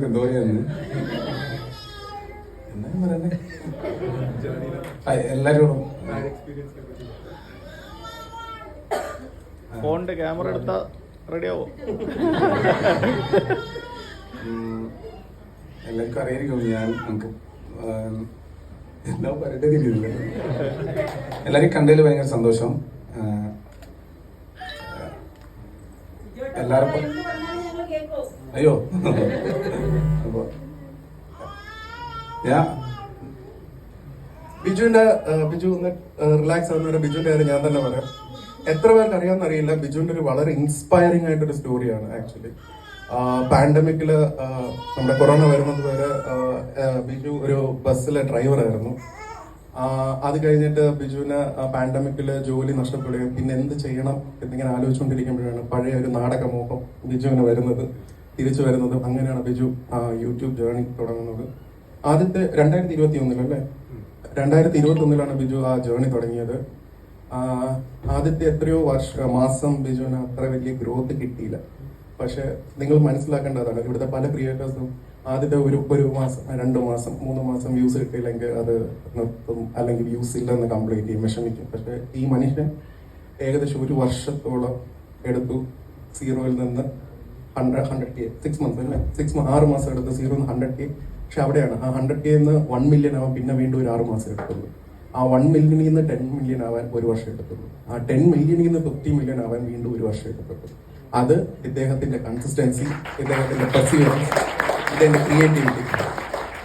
നമുക്ക് എന്തോ എന്ന് എന്നാ എല്ലാരോടും. ഫോണിന്റെ ക്യാമറ എടുത്താ റെഡിയാവോ? എല്ലാവർക്കും അറിയായിരിക്കും ഞാൻ നമുക്ക് എന്താ പറയേണ്ടതില്ല എല്ലാവരെയും കണ്ടതിൽ ഭയങ്കര സന്തോഷം. എല്ലാവരും അയ്യോ. അപ്പൊ ഞാൻ ബിജുവിന്റെ ബിജു ഒന്ന് റിലാക്സ് ആവുന്നവരെ ബിജുവിന്റെ കാര്യം ഞാൻ തന്നെ പറയാം. എത്ര പേർക്ക് അറിയാമെന്ന് അറിയില്ല. ബിജുവിന്റെ ഒരു വളരെ ഇൻസ്പയറിംഗ് ആയിട്ടൊരു സ്റ്റോറിയാണ് ആക്ച്വലി പാൻഡമിക്കിൽ നമ്മുടെ കൊറോണ വരുന്നത് വരെ ബിജു ഒരു ബസ്സിലെ ഡ്രൈവറായിരുന്നു അത് കഴിഞ്ഞിട്ട് ബിജുവിന് പാൻഡമിക്കിൽ ജോലി നഷ്ടപ്പെടുകയും പിന്നെ എന്ത് ചെയ്യണം എന്നിങ്ങനെ ആലോചിച്ചുകൊണ്ടിരിക്കുമ്പോഴാണ് പഴയ ഒരു നാടകമോഹം ബിജുവിന് വരുന്നത്. തിരിച്ചു വരുന്നത്. അങ്ങനെയാണ് ബിജു യൂട്യൂബ് ജേർണി തുടങ്ങുന്നത്. ആദ്യത്തെ രണ്ടായിരത്തി ഇരുപത്തി ഒന്നിലല്ലേ രണ്ടായിരത്തി ഇരുപത്തി ഒന്നിലാണ് ബിജു ആ ജേർണി തുടങ്ങിയത്. ആദ്യത്തെ എത്രയോ വർഷ മാസം ബിജുവിന് അത്ര വലിയ ഗ്രോത്ത് കിട്ടിയില്ല. പക്ഷെ നിങ്ങൾ മനസ്സിലാക്കേണ്ടതാണ് ഇവിടുത്തെ പല ക്രിയേറ്റേഴ്സും ആദ്യത്തെ ഒരു ഒരു മാസം രണ്ട് മാസം മൂന്ന് മാസം വ്യൂസ് കിട്ടിയില്ലെങ്കിൽ അത് നിർത്തും അല്ലെങ്കിൽ വ്യൂസ് ഇല്ലെന്ന് കംപ്ലീറ്റ് ചെയ്യും വിഷമിക്കും. പക്ഷെ ഈ മനുഷ്യൻ ഏകദേശം ഒരു വർഷത്തോളം എടുത്തു സീറോയിൽ നിന്ന് hundred hundred K six months അല്ലേ? സിക്സ് ആറ് മാസം എടുത്ത് സീറോ ഹൺഡ്രഡ് കെ പക്ഷെ അവിടെയാണ്. ആ ഹൺഡ്രഡ് കെ നിന്ന് വൺ മില്യൺ ആവാൻ പിന്നെ വീണ്ടും ഒരു ആറ് മാസം എടുത്തുള്ളൂ. ആ വൺ മില്യണിൽ നിന്ന് ടെൻ മില്യൺ ആവാൻ ഒരു വർഷം എടുത്തുള്ളൂ. ആ ടെൻ മില്യണിൽ നിന്ന് ഫിഫ്റ്റി മില്യൺ ആവാൻ വീണ്ടും ഒരു വർഷം എടുത്തിട്ടുള്ളൂ അത് ഇദ്ദേഹത്തിന്റെ കൺസിസ്റ്റൻസി ഇദ്ദേഹത്തിന്റെ പെർസീവറൻസ് ഇദ്ദേഹത്തിന്റെ ക്രിയേറ്റിവിറ്റി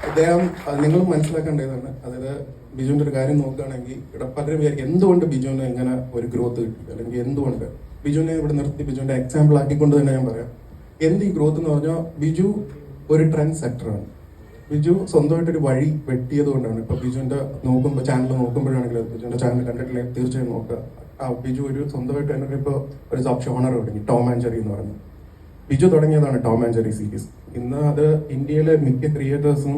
അദ്ദേഹം നിങ്ങൾ മനസ്സിലാക്കേണ്ടതാണ്. അതായത് ബിജുവിന്റെ ഒരു കാര്യം നോക്കുകയാണെങ്കിൽ ഇവിടെ പലരും വിചാരിക്കും എന്തുകൊണ്ട് ബിജുവിന് ഇങ്ങനെ ഒരു ഗ്രോത്ത് കിട്ടി? അല്ലെങ്കിൽ എന്തുകൊണ്ട്? ബിജുവിനെ ഇവിടെ നിർത്തി ബിജുവിന്റെ എക്സാമ്പിൾ ആക്കിക്കൊണ്ട് തന്നെ ഞാൻ പറയാം. എന്ത് ഈ ഗ്രോത്ത് എന്ന് പറഞ്ഞാൽ ബിജു ഒരു ട്രെൻഡ് സെക്ടറാണ് ബിജു സ്വന്തമായിട്ടൊരു വഴി വെട്ടിയത് കൊണ്ടാണ് ഇപ്പൊ ബിജുവിന്റെ നോക്കുമ്പോൾ ചാനൽ നോക്കുമ്പോഴാണെങ്കിലും ബിജുവിന്റെ ചാനൽ കണ്ടിട്ടില്ല? തീർച്ചയായും നോക്കുക. ആ ബിജു ഒരു സ്വന്തമായിട്ട് തന്നെ ഇപ്പോൾ ഒരു സബ് ഓണർ തുടങ്ങി. ടോം ആൻഡ് എന്ന് പറഞ്ഞു. ബിജു തുടങ്ങിയതാണ് ടോം ആൻഡ് ജെറി സീരീസ് ഇന്ന് അത് ഇന്ത്യയിലെ മിക്ക ക്രിയേറ്റേഴ്സും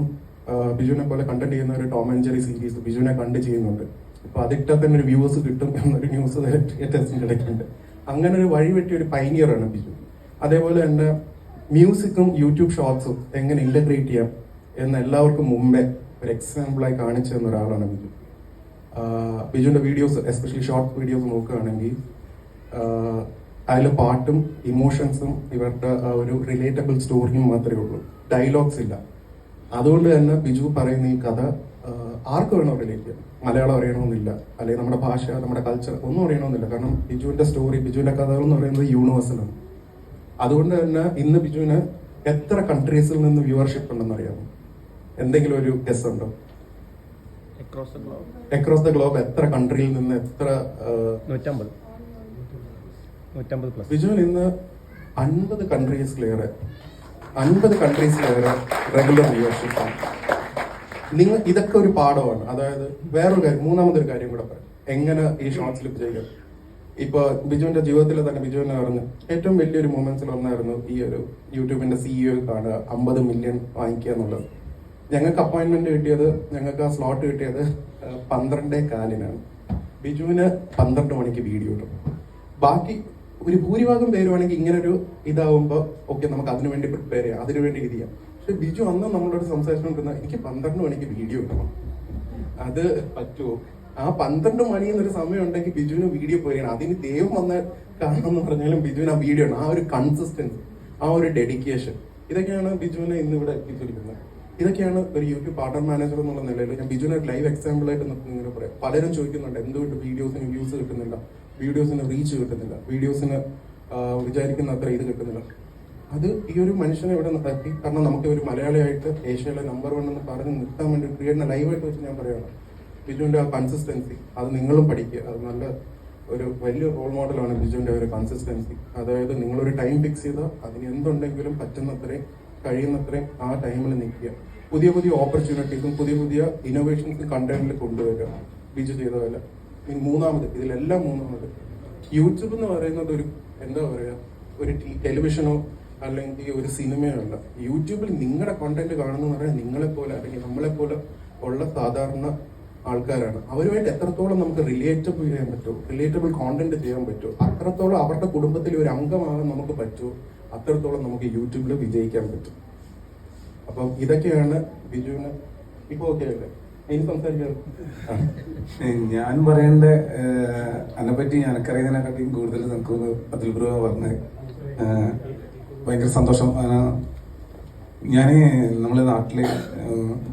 ബിജുവിനെ പോലെ കണ്ടന്റ് ചെയ്യുന്ന ഒരു ടോം ആൻഡ് ജെറി സീരീസ് ബിജുവിനെ കണ്ട് ചെയ്യുന്നുണ്ട്. അപ്പൊ അതിട്ടാൽ തന്നെ ഒരു വ്യൂവേഴ്സ് കിട്ടും എന്നൊരു ന്യൂസ് ക്രിയേറ്റേഴ്സിന്റെ ഇടയ്ക്കുണ്ട്. അങ്ങനെ ഒരു വഴി വെട്ടിയ ഒരു പൈനിയറാണ് ബിജു. അതേപോലെ തന്നെ മ്യൂസിക്കും യൂട്യൂബ് ഷോർട്സും എങ്ങനെ ഇന്റഗ്രേറ്റ് ചെയ്യാം എന്ന് എല്ലാവർക്കും മുമ്പേ ഒരു എക്സാമ്പിളായി കാണിച്ചു തന്ന ഒരാളാണ് ബിജു. ബിജുവിന്റെ വീഡിയോസ് എസ്പെഷ്യലി ഷോർട്ട് വീഡിയോസ് നോക്കുകയാണെങ്കിൽ അതിലെ പാട്ടും ഇമോഷൻസും ഇവരുടെ ഒരു റിലേറ്റബിൾ സ്റ്റോറിയും മാത്രമേ ഉള്ളൂ. ഡയലോഗ്സ് ഇല്ല. അതുകൊണ്ട് തന്നെ ബിജു പറയുന്ന ഈ കഥ ആർക്ക് വേണോ റിലേറ്റ് മലയാളം അറിയണമെന്നില്ല. അല്ലെങ്കിൽ നമ്മുടെ ഭാഷ നമ്മുടെ കൾച്ചർ ഒന്നും അറിയണമെന്നില്ല. കാരണം ബിജുവിന്റെ സ്റ്റോറി ബിജുവിന്റെ കഥകൾ എന്ന് പറയുന്നത് യൂണിവേഴ്സലാണ് അതുകൊണ്ട് തന്നെ ഇന്ന് ബിജുവിന് എത്ര കൺട്രീസിൽ നിന്ന് വ്യൂവർഷിപ്പ് ഉണ്ടെന്ന് അറിയാമോ? എന്തെങ്കിലും ഒരു ഗസ് ഉണ്ടോ? അക്രോസ് ദ ഗ്ലോബ് എത്ര കൺട്രിയിൽ നിന്ന് എത്ര ബിജുവിൻ ബിജുവിന് ഇന്ന് അൻപത് കൺട്രീസിലേറെ അൻപത് കൺട്രീസിലേറെ റെഗുലർ വ്യൂവർഷിപ്പ് ആണ്. നിങ്ങൾ ഇതൊക്കെ ഒരു പാഠമാണ്. അതായത് വേറൊരു കാര്യം മൂന്നാമതൊരു കാര്യം കൂടെ പറയാം. എങ്ങനെ ഈ ഷോർട്ട് സ്ലിപ്പ് ചെയ്യുക ഇപ്പൊ ബിജുവിന്റെ ജീവിതത്തിൽ തന്നെ ബിജുവിനെ അറിഞ്ഞ് ഏറ്റവും വലിയൊരു മൊമെന്റ്സിൽ ഒന്നായിരുന്നു ഈ ഒരു യൂട്യൂബിന്റെ സിഇഒ കാണുക അമ്പത് മില്യൺ വാങ്ങിക്കുക എന്നുള്ളത്. ഞങ്ങൾക്ക് അപ്പോയിന്റ്മെന്റ് കിട്ടിയത് ഞങ്ങൾക്ക് ആ സ്ലോട്ട് കിട്ടിയത് പന്ത്രണ്ടേ കാലിനാണ്. ബിജുവിന് പന്ത്രണ്ട് മണിക്ക് വീഡിയോ ഇടും. ബാക്കി ഒരു ഭൂരിഭാഗം പേരുവാണെങ്കിൽ ഇങ്ങനെ ഒരു ഇതാവുമ്പോൾ ഓക്കെ നമുക്ക് അതിനു വേണ്ടി പ്രിപ്പയർ ചെയ്യാം അതിനു വേണ്ടി ഇത് ചെയ്യാം. പക്ഷെ ബിജു അന്ന് നമ്മളോട് സംസാരിച്ചുകൊണ്ടിരുന്ന എനിക്ക് പന്ത്രണ്ട് മണിക്ക് വീഡിയോ ഇടണം. അത് പറ്റുമോ ആ പന്ത്രണ്ട് മണി എന്നൊരു സമയം ഉണ്ടെങ്കിൽ ബിജുവിന് വീഡിയോ പോയാണ് അതിന് ദൈവം വന്ന് കാണണമെന്ന് പറഞ്ഞാലും ബിജുവിന് ആ വീഡിയോ ആണ് ആ ഒരു കൺസിസ്റ്റൻസ് ആ ഒരു ഡെഡിക്കേഷൻ ഇതൊക്കെയാണ് ബിജുവിനെ ഇന്ന് ഇവിടെ എത്തിച്ചിരിക്കുന്നത്. ഇതൊക്കെയാണ് ഒരു യൂട്യൂബ് പാർട്ണർ മാനേജർ എന്നുള്ള നിലയിൽ ഞാൻ ബിജുവിനെ ഒരു ലൈവ് എക്സാമ്പിൾ ആയിട്ട് ഇങ്ങനെ പറയാം. പലരും ചോദിക്കുന്നുണ്ട് എന്തുകൊണ്ട് വീഡിയോസിന് വ്യൂസ് കിട്ടുന്നില്ല? വീഡിയോസിന് റീച്ച് കിട്ടുന്നില്ല. വീഡിയോസിന് വിചാരിക്കുന്ന അത്ര ഇത് കിട്ടുന്നില്ല. അത് ഈ ഒരു മനുഷ്യനെ ഇവിടെ നിർത്തി. കാരണം നമുക്ക് ഒരു മലയാളിയായിട്ട് ഏഷ്യയിലെ നമ്പർ വൺ എന്ന് പറഞ്ഞ് നിർത്താൻ വേണ്ടി ക്രിയേറ്റ് ലൈവായിട്ട് വെച്ച് ഞാൻ പറയുകയാണ് ബിജുവിന്റെ ആ കൺസിസ്റ്റൻസി അത് നിങ്ങളും പഠിക്കുക. അത് നല്ല ഒരു വലിയ റോൾ മോഡലാണ് ബിജുവിന്റെ ഒരു കൺസിസ്റ്റൻസി അതായത് നിങ്ങളൊരു ടൈം ഫിക്സ് ചെയ്താൽ അതിന് എന്തുണ്ടെങ്കിലും പറ്റുന്നത്രയും കഴിയുന്നത്രയും ആ ടൈമിൽ നിൽക്കുക. പുതിയ പുതിയ ഓപ്പർച്യൂണിറ്റീസും പുതിയ പുതിയ ഇന്നോവേഷൻസും കണ്ടന്റിൽ കൊണ്ടുവരിക. ബിജു ചെയ്ത പോലെ. മൂന്നാമത് ഇതിലെല്ലാം മൂന്നാമത് യൂട്യൂബ് എന്ന് പറയുന്നത് ഒരു എന്താ പറയുക ഒരു ടെലിവിഷനോ അല്ലെങ്കിൽ ഒരു സിനിമയോ അല്ല. യൂട്യൂബിൽ നിങ്ങളുടെ കണ്ടന്റ് കാണുന്ന പറഞ്ഞാൽ നിങ്ങളെപ്പോലെ അല്ലെങ്കിൽ നമ്മളെപ്പോലെ ഉള്ള സാധാരണ ആൾക്കാരാണ്. അവരുമായിട്ട് എത്രത്തോളം നമുക്ക് റിലേറ്റബിൾ ചെയ്യാൻ പറ്റുമോ റിലേറ്റബിൾ കോണ്ടന്റ് ചെയ്യാൻ പറ്റുമോ അത്രത്തോളം അവരുടെ കുടുംബത്തിൽ ഒരു അംഗമാകാൻ നമുക്ക് പറ്റുമോ അത്രത്തോളം നമുക്ക് യൂട്യൂബിൽ വിജയിക്കാൻ പറ്റും. അപ്പം ഇതൊക്കെയാണ് ബിജുവിന് ഇപ്പൊ ഓക്കെ അല്ലേ. ഞാൻ പറയേണ്ട അതിനെ പറ്റി എനക്കറിയുന്നതിനെക്കാട്ടിയും കൂടുതൽ നിൽക്കുന്നത് അതിൽ ബ്രോ പറഞ്ഞത് ഭയങ്കര സന്തോഷം. ഞാൻ നമ്മളെ നാട്ടിലെ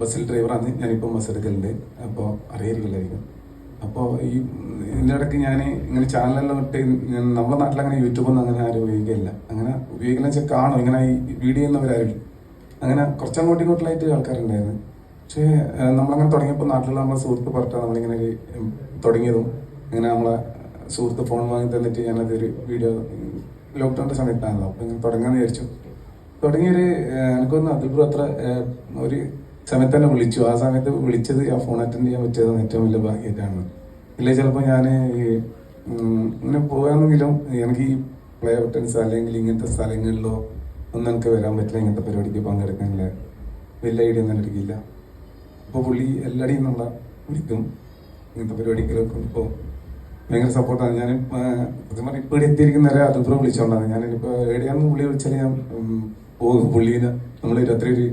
ബസ്സിൽ ഡ്രൈവറാണ് ഞാനിപ്പം ബസ് എടുക്കലുണ്ട് അപ്പോൾ അറിയായിരിക്കില്ലായിരിക്കും അപ്പോൾ ഈ ഇതിന്റെ ഇടയ്ക്ക് ഞാൻ ഇങ്ങനെ ചാനലെല്ലാം ഇട്ട് ഞാൻ നമ്മുടെ നാട്ടിൽ അങ്ങനെ യൂട്യൂബൊന്നും അങ്ങനെ ആരും ഉപയോഗിക്കില്ല അങ്ങനെ ഉപയോഗിക്കുന്ന വെച്ചാൽ കാണും. ഇങ്ങനെ ഈ വീഡിയോ ചെയ്യുന്നവരാരും. അങ്ങനെ കുറച്ചങ്ങോട്ടും ഇങ്ങോട്ടിലായിട്ട് ആൾക്കാരുണ്ടായിരുന്നു. പക്ഷേ നമ്മളങ്ങനെ തുടങ്ങിയപ്പോൾ നാട്ടിലുള്ള നമ്മളെ സുഹൃത്ത് പറഞ്ഞാൽ നമ്മളിങ്ങനെ തുടങ്ങിയതും. ഇങ്ങനെ നമ്മളെ സുഹൃത്ത് ഫോൺ വാങ്ങി തന്നിട്ട് ഞാനതൊരു വീഡിയോ ലോക്ക്ഡൗണിന്റെ സമയത്താണല്ലോ. അപ്പോൾ ഇങ്ങനെ തുടങ്ങാമെന്ന് വിചാരിച്ചു. തുടങ്ങിയൊരു എനിക്കൊന്ന് അതിൽപ്പുറം അത്ര ഒരു സമയത്ത് തന്നെ വിളിച്ചു. ആ സമയത്ത് വിളിച്ചത് ആ ഫോൺ അറ്റൻഡ് ചെയ്യാൻ പറ്റിയത് ഏറ്റവും വലിയ ഭാഗ്യമായിട്ടാണ്. ഇല്ലേ ചിലപ്പോൾ ഞാൻ ഈ ഇങ്ങനെ പോയാണെങ്കിലും എനിക്ക് ഈ പ്ലേ ബട്ടൻസ് അല്ലെങ്കിൽ ഇങ്ങനത്തെ സ്ഥലങ്ങളിലോ ഒന്നും എനിക്ക് വരാൻ പറ്റില്ല ഇങ്ങനത്തെ പരിപാടിക്ക് പങ്കെടുക്കാനില്ല. വലിയ ഐഡിയ ഒന്നും എടുക്കില്ല. അപ്പോൾ പുള്ളി എല്ലാടെയും നിന്നുള്ള വിളിക്കും. ഇങ്ങനത്തെ പരിപാടികളൊക്കെ ഇപ്പോൾ ഭയങ്കര സപ്പോർട്ടാണ് ഞാൻ സത്യം പറഞ്ഞാൽ ഇപ്പോൾ എത്തിയിരിക്കുന്നവരെ അതിപ്പുറം വിളിച്ചോണ്ടാണ്. ഞാനിപ്പോൾ എവിടെയാണെന്ന് പുള്ളി വിളിച്ചാൽ ഞാൻ പോകും പുള്ളീനെ നമ്മൾ രാത്രി ഒരു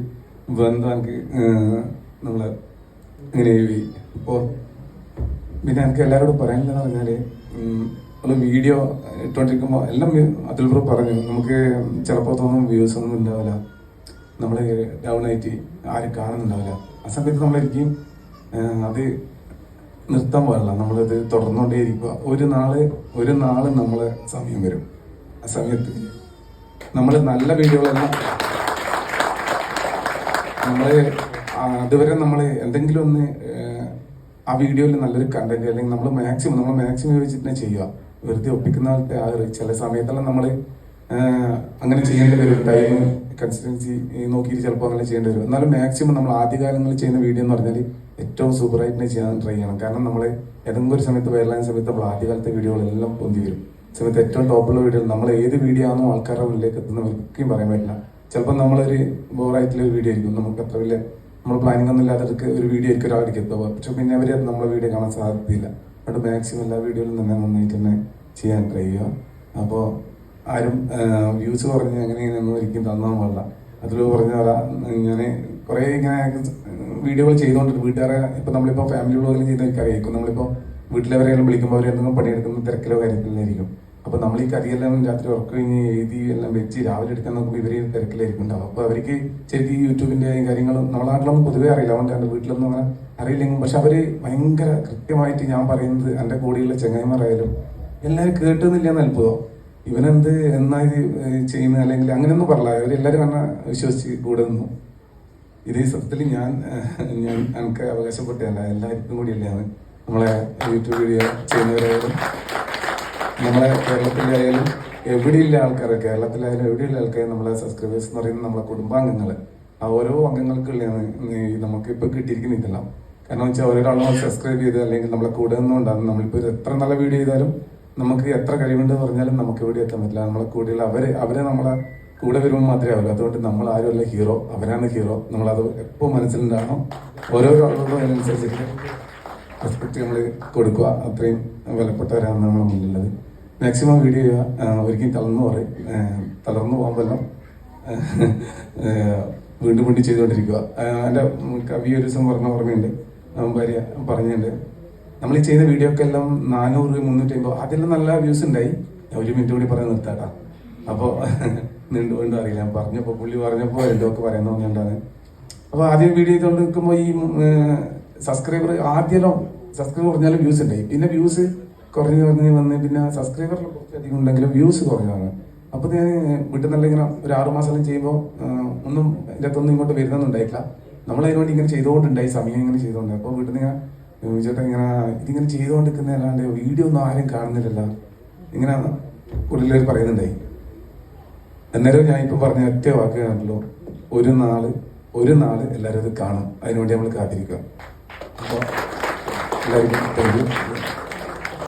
എനിക്ക് നമ്മൾ ഇങ്ങനെ ഇപ്പോൾ പിന്നെ എനിക്ക് എല്ലാവരോടും പറയാനില്ലെന്ന് പറഞ്ഞാൽ നമ്മൾ വീഡിയോ ഇട്ടുകൊണ്ടിരിക്കുമ്പോൾ എല്ലാം അതിൽ അതിൽപ്പുറം പറഞ്ഞു. നമുക്ക് ചിലപ്പോൾ തോന്നും വ്യൂസ് ഒന്നും ഉണ്ടാവില്ല നമ്മൾ ഡൗൺ ആയിട്ട് ആരും കാണുന്നുണ്ടാവില്ല ആ സമയത്ത് നമ്മളിരിക്കും അത് നിർത്താൻ പാടില്ല. നമ്മളത് തുടർന്നുകൊണ്ടേയിരിക്കുക ഒരു നാൾ ഒരു നാൾ നമ്മളെ സമയം വരും. ആ സമയത്ത്. നമ്മൾ നല്ല വീഡിയോകളെല്ലാം നമ്മൾ അതുവരെ നമ്മൾ എന്തെങ്കിലും ഒന്ന് ആ വീഡിയോയിൽ നല്ലൊരു കണ്ടന്റ് അല്ലെങ്കിൽ നമ്മൾ മാക്സിമം നമ്മൾ മാക്സിമം വെച്ചിട്ട് തന്നെ ചെയ്യുക. വെറുതെ ഒപ്പിക്കുന്ന ചില സമയത്തെല്ലാം നമ്മൾ അങ്ങനെ ചെയ്യേണ്ടി വരും. ടൈം കൺസിസ്റ്റൻസി നോക്കിയിട്ട് ചിലപ്പോൾ അങ്ങനെ ചെയ്യേണ്ടി വരും. എന്നാലും മാക്സിമം നമ്മൾ ആദ്യകാലങ്ങളിൽ ചെയ്യുന്ന വീഡിയോ എന്ന് പറഞ്ഞാൽ ഏറ്റവും സൂപ്പറായിട്ട് ചെയ്യാൻ ട്രൈ ചെയ്യണം. കാരണം നമ്മൾ ഏതെങ്കിലും ഒരു സമയത്ത് വൈറലായ സമയത്ത് നമ്മൾ ആദ്യകാലത്തെ വീഡിയോകളെല്ലാം പൊന്തി വരും. സമയത്ത് ഏറ്റവും ടോപ്പുള്ള വീഡിയോ നമ്മൾ ഏത് വീഡിയോ ആണോ ആൾക്കാരുടെ മുന്നിലേക്ക് എത്തുന്നവർക്കും പറയാൻ പറ്റില്ല. ചിലപ്പോൾ നമ്മളൊരു ബോറായിട്ടുള്ള ഒരു വീഡിയോ ആയിരിക്കും. നമുക്ക് അത്ര വലിയ നമ്മൾ പ്ലാനിംഗ് ഒന്നും ഇല്ലാത്തവർക്ക് ഒരു വീഡിയോ ആയിരിക്കും ഒരാൾക്ക് എത്തുക പക്ഷെ പിന്നെ അവർ നമ്മളെ വീഡിയോ കാണാൻ സാധ്യതയില്ല. അതുകൊണ്ട് മാക്സിമം എല്ലാ വീഡിയോയിലും തന്നെ നന്നായിട്ട് തന്നെ ചെയ്യാൻ ട്രൈ ചെയ്യുക. അപ്പോൾ ആരും വ്യൂസ് കുറഞ്ഞ് അങ്ങനെ ഇങ്ങനെയൊന്നും ഒരിക്കലും തന്നാൽ പാടില്ല. അതിൽ പറഞ്ഞ ഞാൻ കുറേ ഇങ്ങനെ വീഡിയോകൾ ചെയ്തുകൊണ്ടിട്ട് വീട്ടുകാരെ ഇപ്പം നമ്മളിപ്പോൾ ഫാമിലി വ്ളോഗിൽ ചെയ്ത് അറിയാം നമ്മളിപ്പോൾ വീട്ടിലവരെല്ലാം വിളിക്കുമ്പോൾ അവരെന്തെങ്കിലും പണിയെടുക്കുന്ന തിരക്കിലോ കാര്യത്തിലായിരിക്കും അപ്പൊ നമ്മൾ ഈ കറിയെല്ലാം രാത്രി ഉറക്കം കഴിഞ്ഞ് എഴുതി എല്ലാം വെച്ച് രാവിലെ എടുക്കാൻ നോക്കുമ്പോൾ ഇവർ തിരക്കിലായിരിക്കും ഉണ്ടാവും അപ്പൊ അവർക്ക് ഈ യൂട്യൂബിന്റെ കാര്യങ്ങളും നമ്മുടെ നാട്ടിലൊന്നും പൊതുവേ അറിയില്ല. എന്റെ വീട്ടിലൊന്നും അങ്ങനെ അറിയില്ലെങ്കിലും പക്ഷെ അവർ ഭയങ്കര കൃത്യമായിട്ട് ഞാൻ പറയുന്നത് എന്റെ കൂടെയുള്ള ചെങ്ങായിമാരായാലും എല്ലാവരും കേട്ടുന്നില്ല എന്ന് അത്ഭുതം. ഇവനെന്ത് എന്നാ ഇത് ചെയ്യുന്നത് അല്ലെങ്കിൽ അങ്ങനെയൊന്നും പറഞ്ഞില്ല അവരെല്ലാവരും അങ്ങനെ വിശ്വസിച്ച് കൂടെ നിന്നു. ഇതേ സത്യത്തിൽ ഞാൻ ഞാൻ എനിക്ക് അവകാശപ്പെട്ടതല്ല. എല്ലാവർക്കും കൂടിയല്ലാണ് നമ്മളെ യൂട്യൂബ് വീഡിയോ ചെയ്യുന്നവരായാലും നമ്മളെ കേരളത്തിലായാലും എവിടെയുള്ള ആൾക്കാർ കേരളത്തിലായാലും എവിടെയുള്ള ആൾക്കാർ നമ്മളെ സബ്സ്ക്രൈബേഴ്സ് എന്ന് പറയുന്നത് നമ്മളെ കുടുംബാംഗങ്ങൾ ആ ഓരോ അംഗങ്ങൾക്കുള്ളതാണ് നമുക്ക് കിട്ടിയിരിക്കുന്ന ഇതെല്ലാം കാരണം വെച്ചാൽ ഓരോരാളും സബ്സ്ക്രൈബ് ചെയ്ത് അല്ലെങ്കിൽ നമ്മളെ കൂടെ നിന്നുകൊണ്ടാണ് നമ്മളിപ്പോൾ എത്ര നല്ല വീഡിയോ ചെയ്താലും നമുക്ക് എത്ര കഴിവുണ്ട് പറഞ്ഞാലും നമുക്ക് എവിടെ എത്താൻ പറ്റില്ല. നമ്മളെ കൂടെയുള്ള അവർ അവരെ നമ്മളെ കൂടെ വരുമ്പോൾ മാത്രമേ ആവുള്ളൂ. അതുകൊണ്ട് നമ്മൾ ആരുമല്ല ഹീറോ അവരാണ് ഹീറോ നമ്മളത് എപ്പോൾ മനസ്സിലുണ്ടാകണം ഓരോരോ ആളുകളും അതിനനുസരിച്ചിട്ട് റെസ്പെക്ട് നമ്മൾ കൊടുക്കുക. അത്രയും വിലപ്പെട്ടവരാണ് നമ്മുടെ മുന്നിലുള്ളത്. മാക്സിമം വീഡിയോ ചെയ്യുക. ഒരിക്കലും തളർന്നു പറയും തളർന്നു പോകുമ്പോൾ വീണ്ടും വീണ്ടും ചെയ്തുകൊണ്ടിരിക്കുക. എന്റെ കവി ഒരു ദിവസം പറഞ്ഞ ഓർമ്മയുണ്ട്. ഭാര്യ പറഞ്ഞിട്ടുണ്ട്. നമ്മൾ ഈ ചെയ്ത വീഡിയോ ഒക്കെ എല്ലാം നാനൂറ് മുന്നൂറ്റി അമ്പത് അതെല്ലാം നല്ല വ്യൂസ് ഉണ്ടായി. ഒരു മിനിറ്റ് കൂടി പറയാൻ നിർത്താട്ടാ അപ്പോൾ നീണ്ടു അറിയില്ല. പറഞ്ഞപ്പോൾ പുള്ളി പറഞ്ഞപ്പോൾ എന്തോ ഒക്കെ തോന്നിയുണ്ടാണ് അപ്പൊ ആദ്യം വീഡിയോ ചെയ്തുകൊണ്ട് നിൽക്കുമ്പോൾ ഈ സബ്സ്ക്രൈബർ ആദ്യം സബ്സ്ക്രൈബർ കുറഞ്ഞാലും വ്യൂസ് ഉണ്ടായി പിന്നെ വ്യൂസ് കുറഞ്ഞു കുറഞ്ഞ് വന്ന് പിന്നെ സബ്സ്ക്രൈബർ കുറച്ചധികം ഉണ്ടെങ്കിലും വ്യൂസ് കുറഞ്ഞതാണ് അപ്പോൾ ഞാൻ വീട്ടിൽ നല്ല ഇങ്ങനെ ഒരു ആറുമാസം ചെയ്യുമ്പോൾ ഒന്നും എന്റെ അകത്തൊന്നും ഇങ്ങോട്ട് വരുന്നൊന്നുണ്ടായിട്ടില്ല നമ്മൾ അതിനുവേണ്ടി ഇങ്ങനെ ചെയ്തുകൊണ്ടുണ്ടായി സമയം ഇങ്ങനെ ചെയ്തുകൊണ്ട് അപ്പോൾ വീട്ടിൽ നിന്ന് ഞാൻ ചേട്ടാ ഇങ്ങനെ ഇതിങ്ങനെ ചെയ്തുകൊണ്ടിരിക്കുന്ന അല്ലാണ്ട് വീഡിയോ ഒന്നും ആരും കാണുന്നില്ലല്ലോ. ഇങ്ങനെ ഉള്ളിൽ പറയുന്നുണ്ടായി. അന്നേരം ഞാൻ ഇപ്പൊ പറഞ്ഞ ഒറ്റ വാക്കുകയാണല്ലോ ഒരു നാൾ ഒരു നാൾ എല്ലാവരും അത് കാണും. അതിനുവേണ്ടി നമ്മൾ കാത്തിരിക്കുക. അപ്പോൾ എല്ലാവർക്കും താങ്ക് യു